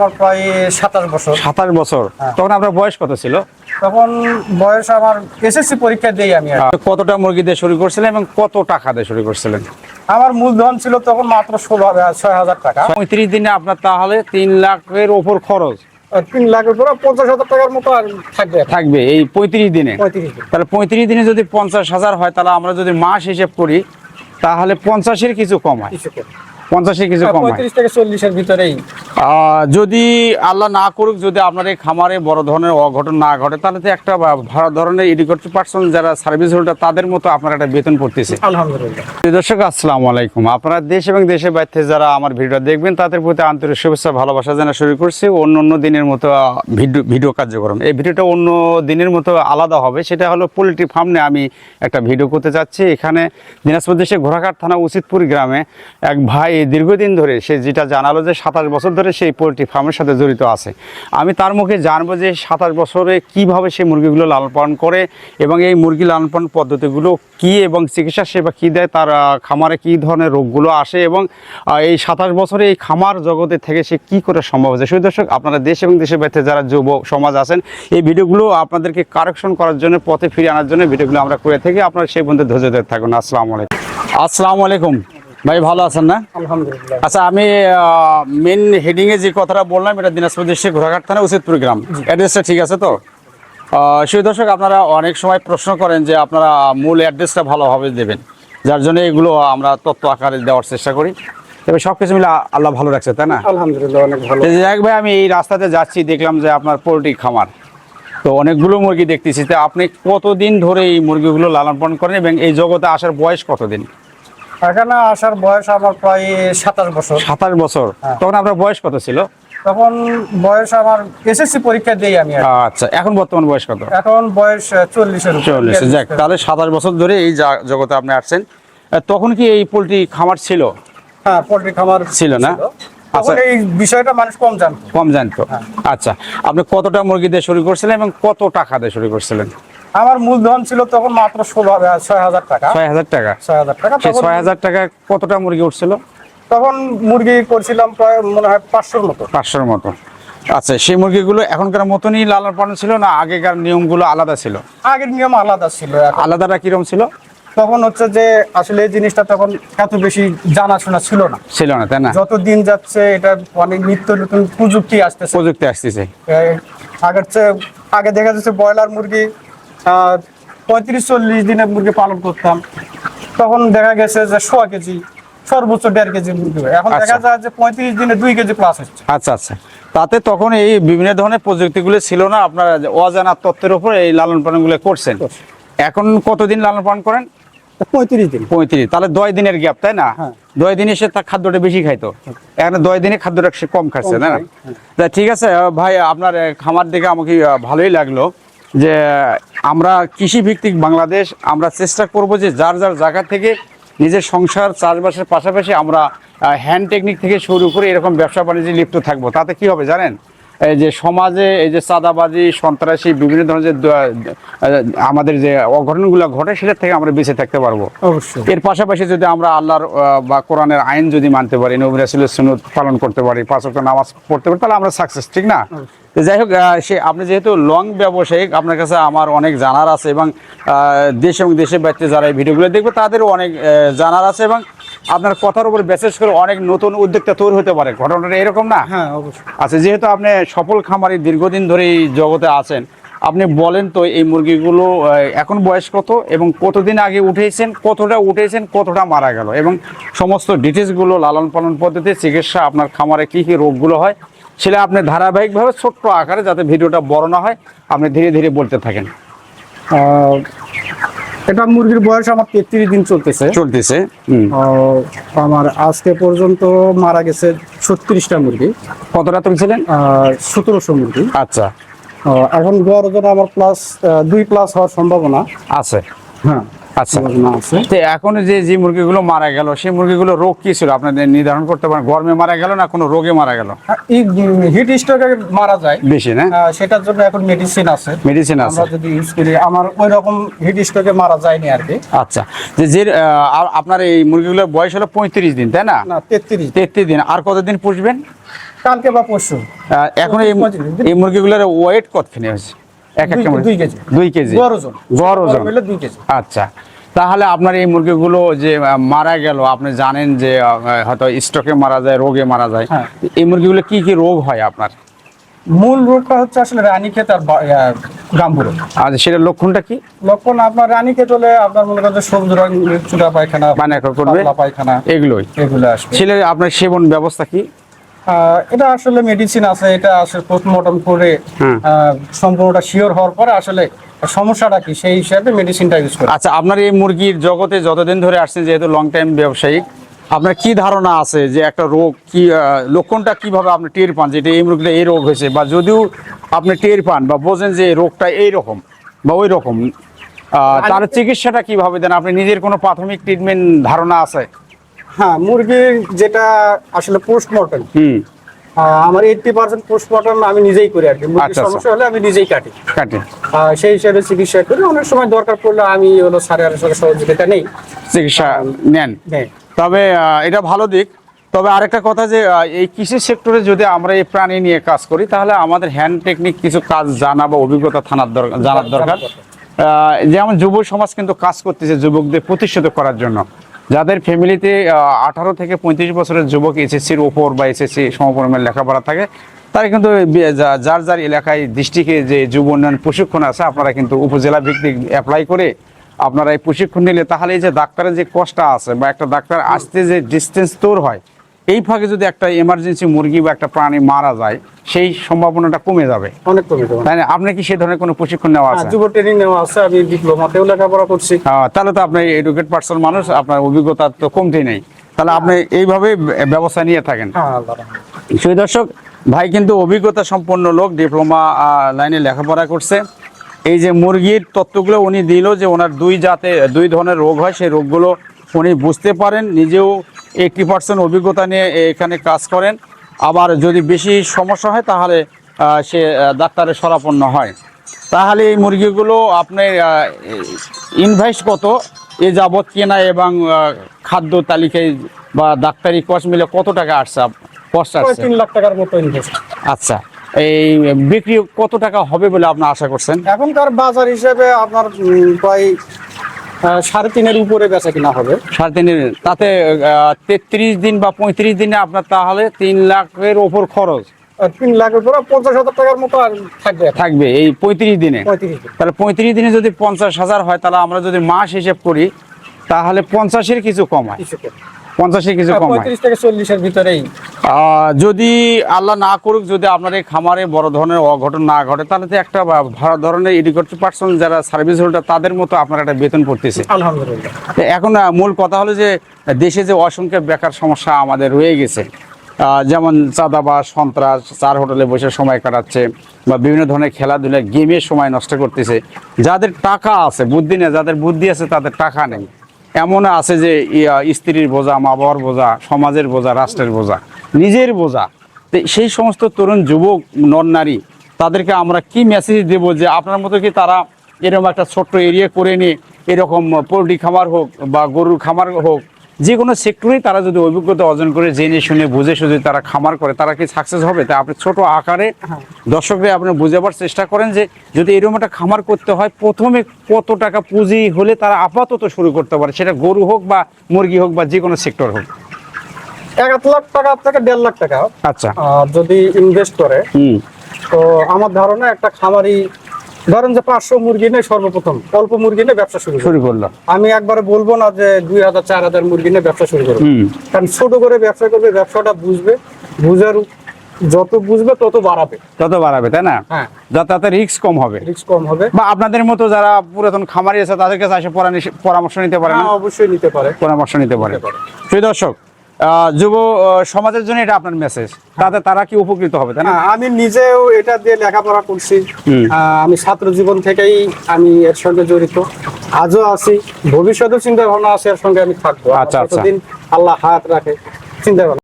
আমার প্রায় সাতাশ বছর। সাতাশ বছর। হ্যাঁ। তখন আপনার বয়স কত ছিল? তখন বয়স আমার এসএসসি পরীক্ষা দিই আমি কতটা মুরগি দিয়ে শুরু করছিলেন এবং কত টাকা দিয়ে শুরু করছিলেন? আমার মূলধন ছিল তখন মাত্র ষোলো ছয় হাজার টাকা। পঁয়ত্রিশ দিনে আপনার তাহলে তিন লাখের ওপর খরচ। তিন লাখের পরে পঞ্চাশ হাজার টাকার মতো আর থাকবে থাকবে এই পঁয়ত্রিশ দিনে। তাহলে পঁয়ত্রিশ দিনে যদি পঞ্চাশ হাজার হয় তাহলে আমরা যদি মাস হিসেব করি তাহলে পঞ্চাশের কিছু কম হয়। করে। কিছু কম পঁয়ত্রিশ থেকে চল্লিশের ভিতরেই। যদি আল্লাহ না করুক যদি আপনার এই খামারে বড় ধরনের অঘটন না ঘটে তাহলে তো একটা ভালো ধরনের এডুকেটেড পার্সন যারা সার্ভিস হোল্ডার তাদের মতো আপনার একটা বেতন পড়তেছে। আলহামদুলিল্লাহ। দর্শক আসসালামু আলাইকুম। আপনারা দেশ এবং দেশের বাইরে যারা আমার ভিডিওটা দেখবেন তাদের প্রতি আন্তরিক শুভেচ্ছা ভালোবাসা জানা শুরু করছি। অন্য অন্য দিনের মতো ভিডিও ভিডিও কার্যক্রম। এই ভিডিওটা অন্য দিনের মতো আলাদা হবে। সেটা হলো পোলট্রি ফার্ম নিয়ে আমি একটা ভিডিও করতে চাচ্ছি এখানে দিনাজপুর দেশে ঘোড়াঘাট থানা উচিতপুর গ্রামে এক ভাই দীর্ঘদিন ধরে সে যেটা জানালো যে সাতাশ বছর ধরে সেই পোলট্রি ফার্মের সাথে জড়িত আছে। আমি তার মুখে জানব যে সাতাশ বছরে কীভাবে সে মুরগিগুলো লালন পালন করে এবং এই মুরগি লালন পালন পদ্ধতিগুলো কি এবং চিকিৎসা সেবা কি দেয়, তার খামারে কি ধরনের রোগগুলো আসে এবং এই সাতাশ বছরে এই খামার জগতে থেকে সে কি করে সম্ভব হয়েছে। সেই দর্শক, আপনারা দেশ এবং দেশের বাইরে যারা যুব সমাজ আছেন, এই ভিডিওগুলো আপনাদেরকে কারেকশন করার জন্য, পথে ফিরে আনার জন্য ভিডিওগুলো আমরা করে থাকি। আপনারা সেই বন্ধু ধৈর্য ধরে থাকুন। আসসালামু আলাইকুম। আসসালামু আলাইকুম। ভাই ভালো আছেন না? আলহামদুলিল্লাহ। আচ্ছা আমি মেন হেডিং এ যে কথাটা বললাম এটা দিনাজপুর ডিস্ট্রিক্ট ঘোড়াঘাট থানা উচিতপুর গ্রাম। অ্যাড্রেসটা ঠিক আছে তো? সেই দর্শক আপনারা অনেক সময় প্রশ্ন করেন যে আপনারা মূল অ্যাড্রেসটা ভালোভাবে দেবেন। যার জন্য এগুলো আমরা তথ্য আকারে দেওয়ার চেষ্টা করি। তবে সব কিছু মিলে আল্লাহ ভালো রাখছে তাই না? আলহামদুলিল্লাহ অনেক ভালো। এই যে এক ভাই আমি এই রাস্তাতে যাচ্ছি দেখলাম যে আপনার পোলট্রি খামার। তো অনেকগুলো মুরগি দেখতেছি। তো আপনি কতদিন ধরে এই মুরগিগুলো লালন পালন করেন এবং এই জগতে আসার বয়স কতদিন? এখানে আসার বয়স আমার প্রায় সাতাশ বছর। সাতাশ বছর। হ্যাঁ। তখন আপনার বয়স কত ছিল? তখন বয়স আমার এসএসসি পরীক্ষা দিই আমি আচ্ছা এখন বর্তমান বয়স কত? এখন বয়স চল্লিশের চল্লিশ যাক তাহলে সাতাশ বছর ধরে এই জগতে আপনি আসছেন। তখন কি এই পোলট্রি খামার ছিল? হ্যাঁ পোল্ট্রি খামার ছিল না? আচ্ছা। এই বিষয়টা মানুষ কম জানতো। কম জানতো। আচ্ছা আপনি কতটা মুরগি দিয়ে শুরু করছিলেন এবং কত টাকা দিয়ে শুরু করছিলেন? আমার মূলধন ছিল তখন মাত্র ষোলো ছয় হাজার টাকা। ছয় হাজার টাকা। ছয় হাজার টাকা। ছয় হাজার টাকা কতটা মুরগি উঠছিল? তখন মুরগি করছিলাম প্রায় মনে হয় পাঁচশোর মতো। পাঁচশোর মতো। আচ্ছা সেই মুরগিগুলো এখনকার মতনই লালন পালন ছিল না আগেকার নিয়মগুলো আলাদা ছিল? আগের নিয়ম আলাদা ছিল আলাদাটা কিরম ছিল? তখন হচ্ছে যে আসলে এই জিনিসটা তখন এত বেশি জানাশোনা ছিল না। ছিল না তাই না? যত দিন যাচ্ছে এটা অনেক নিত্য নতুন প্রযুক্তি আসতেছে। প্রযুক্তি আসতেছে। আগের চেয়ে আগে দেখা যাচ্ছে ব্রয়লার মুরগি পঁয়ত্রিশ চল্লিশ দিনে মুরগি পালন করতাম। তখন দেখা গেছে যে সোয়া কেজি সর্বোচ্চ দেড় কেজি মুরগি হয়। এখন দেখা আচ্ছা। যায় যে পঁয়ত্রিশ দিনে দুই কেজি প্লাস হচ্ছে। আচ্ছা আচ্ছা। তাতে তখন এই বিভিন্ন ধরনের প্রযুক্তিগুলো ছিল না? আপনারা অজানা তত্ত্বের উপর এই লালন পালনগুলো করছেন। এখন কতদিন লালন পালন করেন? পঁয়ত্রিশ দিন। পঁয়ত্রিশ। তাহলে দশ দিনের গ্যাপ তাই না? হ্যাঁ। দশ দিনে সে তার খাদ্যটা বেশি খাইতো। এখন দশ দিনে খাদ্যটা সে কম খাচ্ছে তাই না? হ্যাঁ। ঠিক আছে ভাই আপনার খামার দেখে আমাকে ভালোই লাগল। যে আমরা কৃষি ভিত্তিক বাংলাদেশ আমরা চেষ্টা করব যে যার যার জায়গা থেকে নিজের সংসার চাষবাসের পাশাপাশি আমরা হ্যান্ড টেকনিক থেকে শুরু করে এরকম ব্যবসা বাণিজ্যে লিপ্ত থাকব। তাতে কি হবে জানেন? এই যে সমাজে এই যে চাঁদাবাজি সন্ত্রাসী বিভিন্ন ধরনের যে আমাদের যে অঘটনগুলো ঘটে সেটা থেকে আমরা বেঁচে থাকতে পারব। অবশ্যই। এর পাশাপাশি যদি আমরা আল্লাহর বা কোরআনের আইন যদি মানতে পারি নবী রাসূলের সুন্নত পালন করতে পারি পাঁচ নামাজ পড়তে পারি তাহলে আমরা সাকসেস ঠিক না? তো যাই হোক সে আপনি যেহেতু লং ব্যবসায়িক আপনার কাছে আমার অনেক জানার আছে এবং দেশ এবং দেশের বাইরে যারা এই ভিডিওগুলো দেখবে তাদেরও অনেক জানার আছে এবং আপনার কথার উপর বেসেস করে অনেক নতুন উদ্যোক্তা তৈরি হতে পারে। ঘটনাটা এরকম না? হ্যাঁ অবশ্যই। আচ্ছা যেহেতু আপনি সফল খামারি দীর্ঘদিন ধরে এই জগতে আছেন আপনি বলেন তো এই মুরগিগুলো এখন বয়স কত এবং কতদিন আগে উঠেছেন কতটা উঠেছেন কতটা মারা গেল এবং সমস্ত ডিটেলসগুলো লালন পালন পদ্ধতি চিকিৎসা আপনার খামারে কী কী রোগগুলো হয় সেটা আপনি ধারাবাহিকভাবে ছোট্ট আকারে যাতে ভিডিওটা বড় না হয় আপনি ধীরে ধীরে বলতে থাকেন। এটা মুরগির বয়স আমার তেত্রিশ দিন চলতেছে। চলতেছে আমার আজকে পর্যন্ত মারা গেছে ছত্রিশটা মুরগি। কতটা তুলছিলেন সতেরোশো মুরগি। আচ্ছা। এখন গড় ওজন আমার প্লাস দুই প্লাস হওয়ার সম্ভাবনা। আছে। হ্যাঁ। আচ্ছা তো এখন যে যে মুরগিগুলো মারা গেল সেই মুরগিগুলো রোগ কি ছিল? আপনাদের নির্ধারণ করতে পারেন গরমে মারা গেল না কোনো রোগে মারা গেল? হিট স্ট্রোকে মারা যায়। বেশি না? সেটার জন্য এখন মেডিসিন আছে। মেডিসিন আছে। আমরা যদি ইউজ করি আমার ওই রকম হিট স্ট্রোকে মারা যায়নি আর কি। আচ্ছা যে যে আপনার এই মুরগিগুলোর বয়স হলো পঁয়ত্রিশ দিন তাই না? না তেত্রিশ তেত্রিশ দিন। আর কতদিন পুষবেন? কালকে বা পরশু। এখন এই মুরগিগুলোর ওয়েট কতখানি হয়েছে? এক একটা দুই- দুই কেজি। দুই কেজি। গড় ওজন। গড় ওজন। দুই কেজি। আচ্ছা। তাহলে আপনার এই মুরগিগুলো যে মারা গেল আপনি জানেন যে হয়তো স্টকে মারা যায় রোগে মারা যায় হ্যাঁ। এই মুরগিগুলো কি কি রোগ হয় আপনার? মূল রোগটা হচ্ছে আসলে রানীক্ষেত আর গাম্বুরো। আর সেটার লক্ষণটা কি? লক্ষণ আপনার রানীক্ষেত হলে আপনার মনে করেন সবুজ রং চূড়া পায়খানা পায়খানা করবে? পায়খানা এগুলোই। এগুলো আসবে। ছেলে আপনার সেবন ব্যবস্থা কি? এটা আসলে মেডিসিন আছে এটা আসলে পোস্টমর্টম করে সম্পূর্ণটা শিওর হওয়ার পরে আসলে সমস্যাটা কি? সেই হিসাবে মেডিসিনটা ইউজ করে। আচ্ছা আপনার এই মুরগির জগতে যতদিন ধরে আসছেন যেহেতু লং টাইম ব্যবসায়িক আপনার কি ধারণা আছে যে একটা রোগ কি লক্ষণটা কীভাবে আপনি টের পান যে এটা এই মুরগিটা এই রোগ হয়েছে? বা যদিও আপনি টের পান বা বোঝেন যে রোগটা এই রকম বা ওই রকম তার চিকিৎসাটা কীভাবে দেন? আপনি নিজের কোনো প্রাথমিক ট্রিটমেন্ট ধারণা আছে? হ্যাঁ মুরগির যেটা আসলে পোস্টমর্টম হুম। আমার এইটটি পার্সেন্ট পোস্টমর্টম আমি নিজেই করি আর কি। আচ্ছা, আচ্ছা। সমস্যা হলে আমি নিজেই কাটি। কাটে। সেই হিসাবে চিকিৎসা করি। অনেক সময় দরকার পড়লে আমি হলো সারের সাথে সহযোগিতা নেই। চিকিৎসা নেন। তবে এটা ভালো দিক। তবে আরেকটা কথা যে এই কৃষি সেক্টরে যদি আমরা এই প্রাণী নিয়ে কাজ করি তাহলে আমাদের হ্যান্ড টেকনিক কিছু কাজ জানা বা অভিজ্ঞতা থানার দরকার জানার দরকার। আহ, যেমন যুব সমাজ কিন্তু কাজ করতেছে যুবকদের প্রতিষ্ঠিত করার জন্য। যাদের ফ্যামিলিতে আঠারো থেকে পঁয়ত্রিশ বছরের যুবক এসএসসির ওপর বা এসএসসি সমপরিমাণ লেখাপড়া থাকে, তারা কিন্তু যার যার এলাকায় ডিস্ট্রিক্টে যে যুব উন্নয়ন প্রশিক্ষণ আছে, আপনারা কিন্তু উপজেলা ভিত্তিক অ্যাপ্লাই করে আপনারা এই প্রশিক্ষণ নিলে তাহলে এই যে ডাক্তারের যে কষ্টটা আছে বা একটা ডাক্তার আসতে যে ডিস্টেন্স তোর হয়, এই ফাঁকে যদি একটা এমার্জেন্সি মুরগি বা একটা প্রাণী মারা যায় সেই সম্ভাবনাটা কমে যাবে। অনেক কমে যাবে। তাই না? আপনার কি সে ধরনের কোনো প্রশিক্ষণ নেওয়া হ্যাঁ, আছে? যুব ট্রেনিং নেওয়া আছে আমি ডিপ্লোমাতেও লেখাপড়া করছি। তাহলে তো আপনি এডুকেট পার্সন মানুষ আপনার অভিজ্ঞতা তো কমতি নেই। তাহলে আপনি এইভাবে ব্যবস্থা নিয়ে থাকেন। হ্যাঁ। সেই দর্শক ভাই কিন্তু অভিজ্ঞতা সম্পন্ন লোক ডিপ্লোমা লাইনে লেখাপড়া করছে। এই যে মুরগির তত্ত্বগুলো উনি দিল যে ওনার দুই জাতে দুই ধরনের রোগ হয় সেই রোগগুলো উনি বুঝতে পারেন নিজেও এইটটি পার্সেন্ট অভিজ্ঞতা নিয়ে এখানে কাজ করেন। আবার যদি বেশি সমস্যা হয় তাহলে সে ডাক্তারের শরাপন্ন হয়। তাহলে এই মুরগিগুলো আপনি ইনভেস্ট কত? এ যাবৎ কেনা এবং খাদ্য তালিকায় বা ডাক্তারি কস মিলে কত টাকা আসছে? কষ্ট আসছে? তিন লাখ টাকার মতো ইনভেস্ট আচ্ছা এই বিক্রি কত টাকা হবে বলে আপনার আশা করছেন? এখনকার বাজার হিসেবে আপনার প্রায় সাড়ে তিনের উপরে বেচা কিনা হবে। সাড়ে তিন তাতে তেত্রিশ দিন বা পঁয়ত্রিশ দিনে আপনার তাহলে তিন লাখের ওপর খরচ। তিন লাখের পরে পঞ্চাশ হাজার টাকার মতো আর থাকবে। থাকবে এই পঁয়ত্রিশ দিনে। তাহলে পঁয়ত্রিশ দিনে যদি পঞ্চাশ হাজার হয় তাহলে আমরা যদি মাস হিসেব করি তাহলে পঞ্চাশের কিছু কম হয় পঞ্চাশের কিছু কম হয় পঁয়ত্রিশ থেকে চল্লিশের ভিতরেই যদি আল্লাহ না করুক যদি আপনার এই খামারে বড় ধরনের অঘটন না ঘটে তাহলে তো একটা ভালো ধরনের এডুকেটেড পার্সন যারা সার্ভিস হোল্ডার তাদের মতো আপনার একটা বেতন পড়তেছে। আলহামদুলিল্লাহ। এখন মূল কথা হলো যে দেশে যে অসংখ্য বেকার সমস্যা আমাদের রয়ে গেছে যেমন চাঁদাবাজ সন্ত্রাস চার হোটেলে বসে সময় কাটাচ্ছে বা বিভিন্ন ধরনের খেলাধুলা গেমের সময় নষ্ট করতেছে। যাদের টাকা আছে বুদ্ধি নেই যাদের বুদ্ধি আছে তাদের টাকা নেই। এমন আছে যে স্ত্রীর বোঝা মা বাবার বোঝা সমাজের বোঝা রাষ্ট্রের বোঝা। নিজের বোঝা। সেই সমস্ত তরুণ, যুবক, নর, নারী, তাদেরকে আমরা কি মেসেজ দেব যে আপনার মতো কি তারা এরকম একটা ছোট্ট এরিয়া করে নিয়ে এরকম পোলট্রি খামার হোক বা গরুর খামার হোক, যে কোনো সেক্টরেই তারা যদি অভিজ্ঞতা অর্জন করে, জেনে শুনে, বুঝে শুধু তারা খামার করে, তারা কি সাকসেস হবে? তা আপনি ছোট আকারে দর্শকদের আপনি বুঝাবার চেষ্টা করেন যে যদি এরকম একটা খামার করতে হয়, প্রথমে কত টাকা পুঁজি হলে তারা আপাতত শুরু করতে পারে, সেটা গরু হোক বা মুরগি হোক বা যে কোনো সেক্টর হোক। এক লাখ টাকা থেকে দেড় লাখ টাকা। আচ্ছা। যদি ইনভেস্ট করে তো আমার ধারণা একটা খামারি ধরেন যে পাঁচশো মুরগি নেই সর্বপ্রথম অল্প মুরগি নিয়ে ব্যবসা শুরু শুরু করল। আমি একবারে বলব না যে দুই হাজার চার হাজার মুরগি নিয়ে ব্যবসা শুরু করবে। কারণ ছোট করে ব্যবসা করবে ব্যবসাটা বুঝবে বুঝার যত বুঝবে তত বাড়াবে। তত বাড়াবে তাই না? হ্যাঁ। যাতে রিস্ক কম হবে। রিস্ক কম হবে। বা আপনাদের মতো যারা পুরাতন খামারি আছে তাদের কাছে এসে পরামর্শ নিতে পারে না? হ্যাঁ, অবশ্যই নিতে পারে। পরামর্শ নিতে পারে। প্রিয় দর্শক যুব সমাজের জন্য এটা আপনার মেসেজ তাতে তারা কি উপকৃত হবে তাই না? হ্যাঁ আমি নিজেও এটা দিয়ে লেখাপড়া করছি। আহ, আমি ছাত্র জীবন থেকেই আমি এর সঙ্গে জড়িত। আজও আছি। ভবিষ্যতেও চিন্তা ভাবনা আছে এর সঙ্গে আমি থাকব। আচ্ছা, আচ্ছা। আল্লাহ হাত রাখে। চিন্তা ভাবনা